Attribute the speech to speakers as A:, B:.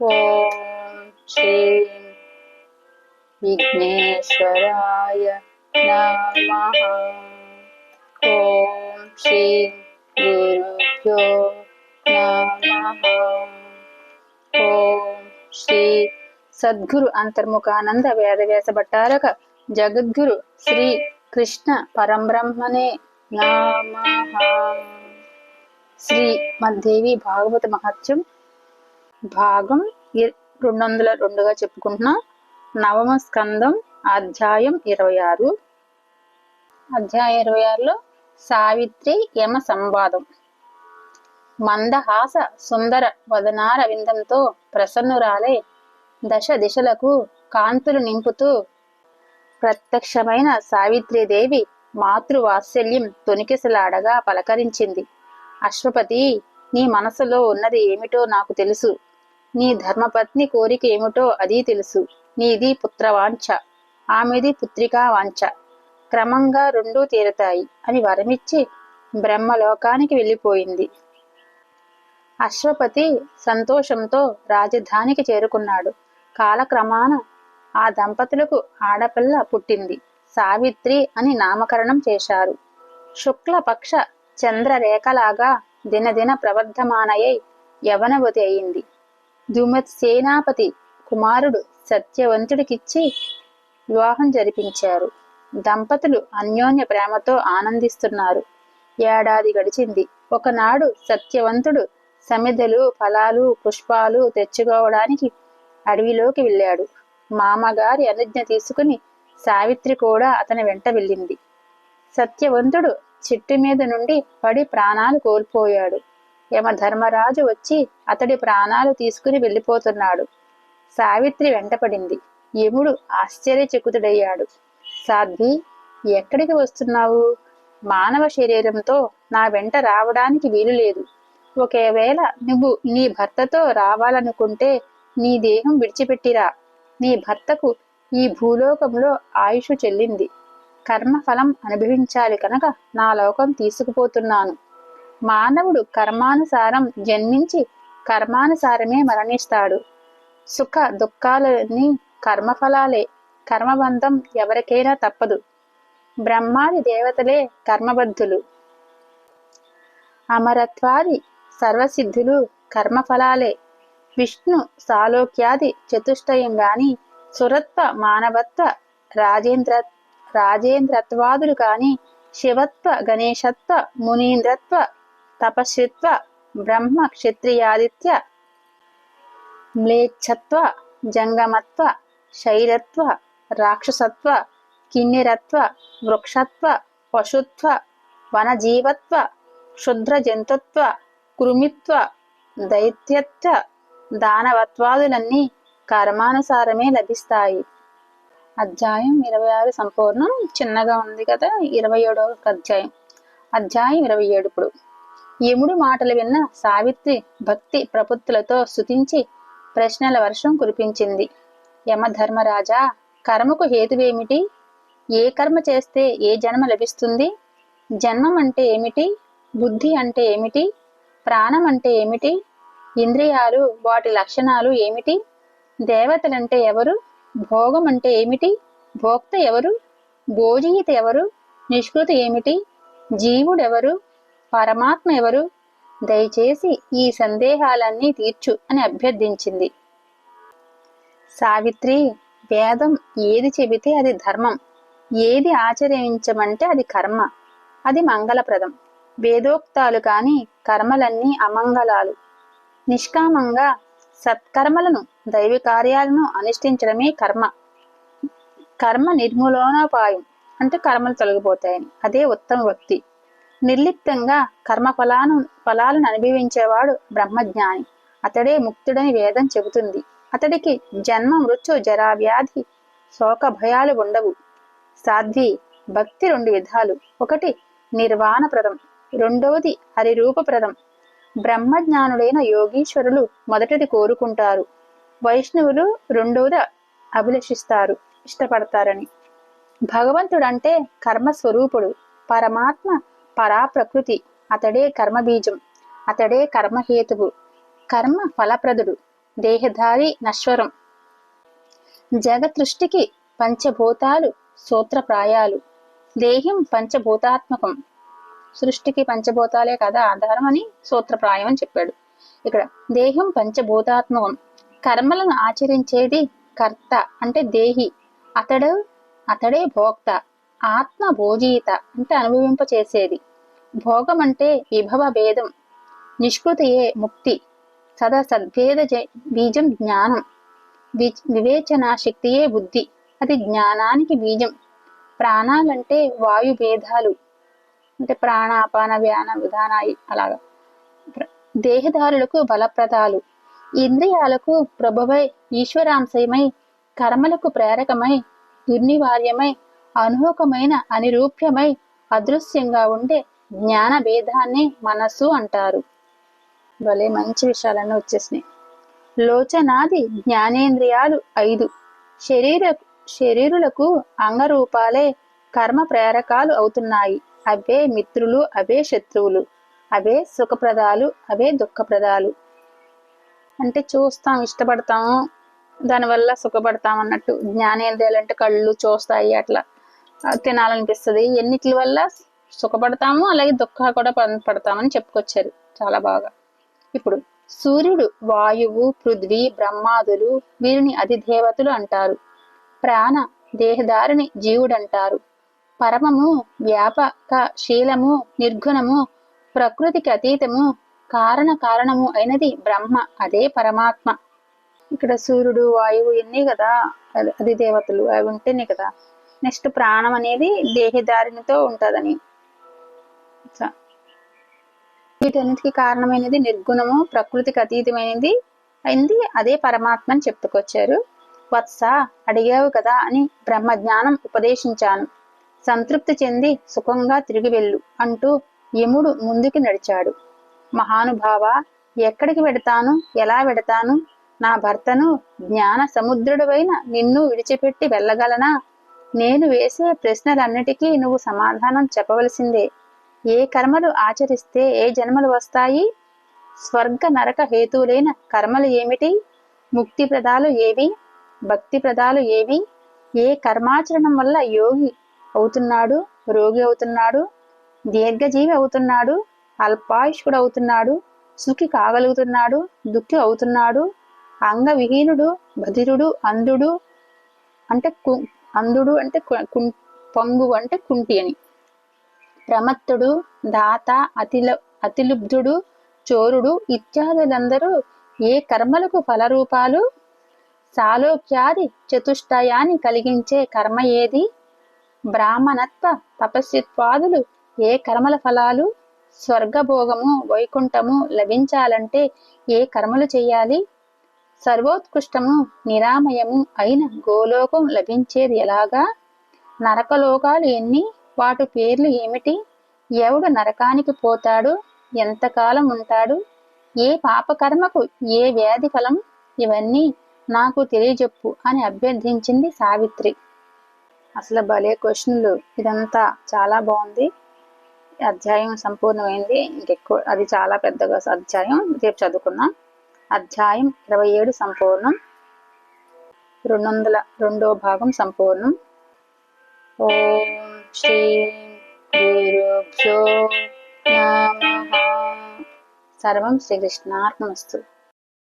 A: ఓం శ్రీ విఘ్నేశ్వరాయ నమ ఓం శ్రీ గురుభ్యో నమ ఓం శ్రీ సద్గురు అంతర్ముఖానంద వేదవ్యాస భట్టారక జగద్గురు శ్రీ కృష్ణ పరంబ్రహ్మణే నమ శ్రీ మద్దేవి భాగవత మహత్యం భాగం రెండు వందల రెండుగా చెప్పుకుంటున్నాం. నవమ స్కందం అధ్యాయం ఇరవై ఆరు అధ్యాయం ఇరవై ఆరులో సావిత్రి యమ సంవాదం. మందహాస సుందర వదనార విందంతో ప్రసన్నురాలే దశ దిశలకు కాంతులు నింపుతూ ప్రత్యక్షమైన సావిత్రీదేవి మాతృవాత్సల్యం తొనికెసలాడగా పలకరించింది. అశ్వపతి నీ మనసులో ఉన్నది ఏమిటో నాకు తెలుసు. నీ ధర్మపత్ని కోరిక ఏమిటో అది తెలుసు. నీది పుత్రవాంఛ. ఆమెది పుత్రికా వాంఛ. క్రమంగా రెండూ తీరతాయి అని వరమిచ్చి బ్రహ్మలోకానికి వెళ్ళిపోయింది. అశ్వపతి సంతోషంతో రాజధానికి చేరుకున్నాడు. కాలక్రమాన ఆ దంపతులకు ఆడపిల్ల పుట్టింది. సావిత్రి అని నామకరణం చేశారు. శుక్లపక్ష చంద్రరేఖలాగా దినదిన ప్రవర్ధమానయై యవనవతి అయింది. దుమత్ సేనాపతి కుమారుడు సత్యవంతుడికిచ్చి వివాహం జరిపించారు. దంపతులు అన్యోన్య ప్రేమతో ఆనందిస్తున్నారు. ఏడాది గడిచింది. ఒకనాడు సత్యవంతుడు సమిధలు ఫలాలు పుష్పాలు తెచ్చుకోవడానికి అడవిలోకి వెళ్ళాడు. మామగారి అనుజ్ఞ తీసుకుని సావిత్రి కూడా అతని వెంట వెళ్ళింది. సత్యవంతుడు చెట్టు మీద నుండి పడి ప్రాణాలు కోల్పోయాడు. యమ ధర్మరాజు వచ్చి అతడి ప్రాణాలు తీసుకుని వెళ్ళిపోతున్నాడు. సావిత్రి వెంటపడింది. యముడు ఆశ్చర్యచకుతుడయ్యాడు. సాధ్వి ఎక్కడికి వస్తున్నావు? మానవ శరీరంతో నా వెంట రావడానికి వీలు లేదు ఒకవేళ నువ్వు నీ భర్తతో రావాలనుకుంటే నీ దేహం విడిచిపెట్టిరా. నీ భర్తకు ఈ భూలోకంలో ఆయుష్ చెల్లింది. కర్మఫలం అనుభవించాలి కనుక నా లోకం తీసుకుపోతున్నాను. మానవుడు కర్మానుసారం జన్మించి కర్మానుసారమే మరణిస్తాడు. సుఖ దుఃఖాలన్నీ కర్మఫలాలే కర్మబంధం ఎవరికైనా తప్పదు. బ్రహ్మాది దేవతలే కర్మబద్ధులు. అమరత్వాది సర్వసిద్ధులు కర్మఫలాలే. విష్ణు సాలోక్యాది చతుష్టయం గాని సురత్వ మానవత్వ రాజేంద్ర రాజేంద్రత్వాదులు కాని శివత్వ గణేశత్వ మునీంద్రత్వ తపస్విత్వ బ్రహ్మ క్షత్రియాదిత్య మ్లేచ్ఛత్వ జంగమత్వ శైరత్వ రాక్షసత్వ కిన్నెరత్వ వృక్షత్వ పశుత్వ వనజీవత్వ క్షుద్ర జంతుత్వ కృమిత్వ దైత్యత్వ దానవత్వాదులన్నీ కర్మానుసారమే లభిస్తాయి. అధ్యాయం ఇరవై ఆరు సంపూర్ణం. చిన్నగా ఉంది కదా ఇరవై ఏడవ అధ్యాయం. అధ్యాయం ఇరవై ఏడు ఇప్పుడు. యముడు మాటలు విన్న సావిత్రి భక్తి ప్రపత్తులతో స్తుతించి ప్రశ్నల వర్షం కురిపించింది. యమధర్మరాజా కర్మకు హేతువేమిటి? ఏ కర్మ చేస్తే ఏ జన్మ లభిస్తుంది? జన్మం అంటే ఏమిటి? బుద్ధి అంటే ఏమిటి? ప్రాణం అంటే ఏమిటి? ఇంద్రియాలు వాటి లక్షణాలు ఏమిటి? దేవతలంటే ఎవరు? భోగం అంటే ఏమిటి? భోక్త ఎవరు? భోజీత ఎవరు? నిష్కృతి ఏమిటి? జీవుడెవరు? పరమాత్మ ఎవరు? దయచేసి ఈ సందేహాలన్నీ తీర్చు అని అభ్యర్థించింది. సావిత్రి వేదం ఏది చెబితే అది ధర్మం. ఏది ఆచరించమంటే అది కర్మ. అది మంగళప్రదం. వేదోక్తాలు కాని కర్మలన్నీ అమంగళాలు. నిష్కామంగా సత్కర్మలను దైవ కార్యాలను అనుష్ఠించడమే కర్మ. కర్మ నిర్మూలనోపాయం. అంటే కర్మలు తొలగిపోతాయని. అదే ఉత్తమ భక్తి. నిర్లిప్తంగా కర్మ ఫలాను ఫలాలను అనుభవించేవాడు బ్రహ్మజ్ఞాని. అతడే ముక్తుడని వేదం చెబుతుంది. అతడికి జన్మ మృత్యు జరా వ్యాధి శోక భయాలు ఉండవు. సాధ్వి భక్తి రెండు విధాలు. ఒకటి నిర్వాణప్రదం రెండవది హరిరూపప్రదం. బ్రహ్మజ్ఞానుడైన యోగీశ్వరులు మొదటిది కోరుకుంటారు. వైష్ణవులు రెండవది అభిలషిస్తారు ఇష్టపడతారని. భగవంతుడంటే కర్మస్వరూపుడు పరమాత్మ పరా ప్రకృతి అతడే కర్మబీజం అతడే కర్మహేతువు కర్మ ఫలప్రదుడు దేహధారి నశ్వరం. జగతృష్టికి పంచభూతాలు సూత్రప్రాయాలు దేహం పంచభూతాత్మకం. సృష్టికి పంచభూతాలే కదా ఆధారం అని సూత్రప్రాయం అని చెప్పాడు. ఇక్కడ దేహం పంచభూతాత్మకం కర్మలను ఆచరించేది కర్త అంటే దేహి అతడు అతడే భోక్త. ఆత్మ భోజీత అంటే అనుభవింప చేసేది భోగం అంటే విభవ భేదం నిష్కృతియే ముక్తి. సదా సద్భేద బీజం జ్ఞానం. వివేచన శక్తియే బుద్ధి. అది జ్ఞానానికి బీజం. ప్రాణాలంటే వాయు భేదాలు అంటే ప్రాణాపాన వ్యాన విధానాయి అలాగా. దేహదారులకు బలప్రదాలు. ఇంద్రియాలకు ప్రభువై ఈశ్వరాంశయమై కర్మలకు ప్రేరకమై దుర్నివార్యమై అనుహోకమైన అనిరూప్యమై అదృశ్యంగా ఉండే జ్ఞాన భేదాన్ని మనస్సు అంటారు. భలే మంచి విషయాలన్నీ వచ్చేసినాయి. లోచనాది జ్ఞానేంద్రియాలు ఐదు. శరీర శరీరులకు అంగరూపాలే కర్మ ప్రేరకాలు అవుతున్నాయి. అవే మిత్రులు అవే శత్రువులు. అవే సుఖప్రదాలు అవే దుఃఖప్రదాలు. అంటే చూస్తాం ఇష్టపడతాము దానివల్ల సుఖపడతాం అన్నట్టు. జ్ఞానేంద్రియాలు అంటే కళ్ళు చూస్తాయి అట్లా. తినాలనిపిస్తుంది. ఎన్నిటి వల్ల సుఖపడతాము అలాగే దుఃఖ కూడా పడతామని చెప్పుకొచ్చారు చాలా బాగా. ఇప్పుడు సూర్యుడు వాయువు పృథ్వీ బ్రహ్మాదులు వీరిని అధిదేవతలు అంటారు. ప్రాణ దేహదారిని జీవుడంటారు. పరమము వ్యాపక శీలము నిర్గుణము ప్రకృతికి అతీతము కారణ కారణము అయినది బ్రహ్మ అదే పరమాత్మ. ఇక్కడ సూర్యుడు వాయువు ఎన్ని కదా అది దేవతలు అవి ఉంటేనే కదా నెక్స్ట్ ప్రాణం అనేది దేహదారినితో ఉంటుందని. వీటన్నిటికి కారణమైనది నిర్గుణము ప్రకృతికి అతీతమైనది అయింది. అదే పరమాత్మ అని చెప్పుకొచ్చారు. వత్స అడిగావు కదా అని బ్రహ్మజ్ఞానం ఉపదేశించాను. సంతృప్తి చెంది సుఖంగా తిరిగి వెళ్ళు అంటూ యముడు ముందుకు నడిచాడు. మహానుభావ ఎక్కడికి వెడతాను? ఎలా వెడతాను? నా భర్తను జ్ఞాన సముద్రుడువైన నిన్ను విడిచిపెట్టి వెళ్ళగలనా? నేను వేసే ప్రశ్నలన్నిటికీ నువ్వు సమాధానం చెప్పవలసిందే. ఏ కర్మలు ఆచరిస్తే ఏ జన్మలు వస్తాయి? స్వర్గ నరక హేతువులైన కర్మలు ఏమిటి? ముక్తి ప్రదాలు ఏవి? భక్తి ప్రదాలు ఏవి? ఏ కర్మాచరణం వల్ల యోగి అవుతున్నాడు? రోగి అవుతున్నాడు? దీర్ఘజీవి అవుతున్నాడు? అల్పాయుష్కుడు అవుతున్నాడు? సుఖి కాగలుగుతున్నాడు? దుఃఖి అవుతున్నాడు? అంగవిహీనుడు బధిరుడు అంధుడు అంటే అంధుడు అంటే పొంగు అంటే కుంటి అని. ప్రమత్తుడు దాత అతిల అతిలుబ్ధుడు చోరుడు ఇత్యాదులందరూ ఏ కర్మలకు ఫలరూపాలు? సాలోక్యాది చతుష్టయాన్ని కలిగించే కర్మ ఏది? బ్రాహ్మణత్వ తపస్విత్వాదులు ఏ కర్మల ఫలాలు? స్వర్గభోగము వైకుంఠము లభించాలంటే ఏ కర్మలు చేయాలి? సర్వోత్కృష్టము నిరామయము అయిన గోలోకం లభించేది ఎలాగా? నరకలోకాలు ఎన్ని? వాటి పేర్లు ఏమిటి? ఎవడు నరకానికి పోతాడు? ఎంతకాలం ఉంటాడు? ఏ పాపకర్మకు ఏ వ్యాధి ఫలం? ఇవన్నీ నాకు తెలియజెప్పు అని అభ్యర్థించింది సావిత్రి. అసలు భలే క్వశ్చన్లు. ఇదంతా చాలా బాగుంది. అధ్యాయం సంపూర్ణమైంది. ఇంకెక్కువ అది చాలా పెద్దగా అధ్యాయం. రేపు చదువుకున్నాను అధ్యాయం ఇరవై ఏడు సంపూర్ణం. రెండు వందల రెండో భాగం సంపూర్ణం. ఓం శ్రీ గురుభ్యో నమ. సర్వం శ్రీకృష్ణార్పణస్తు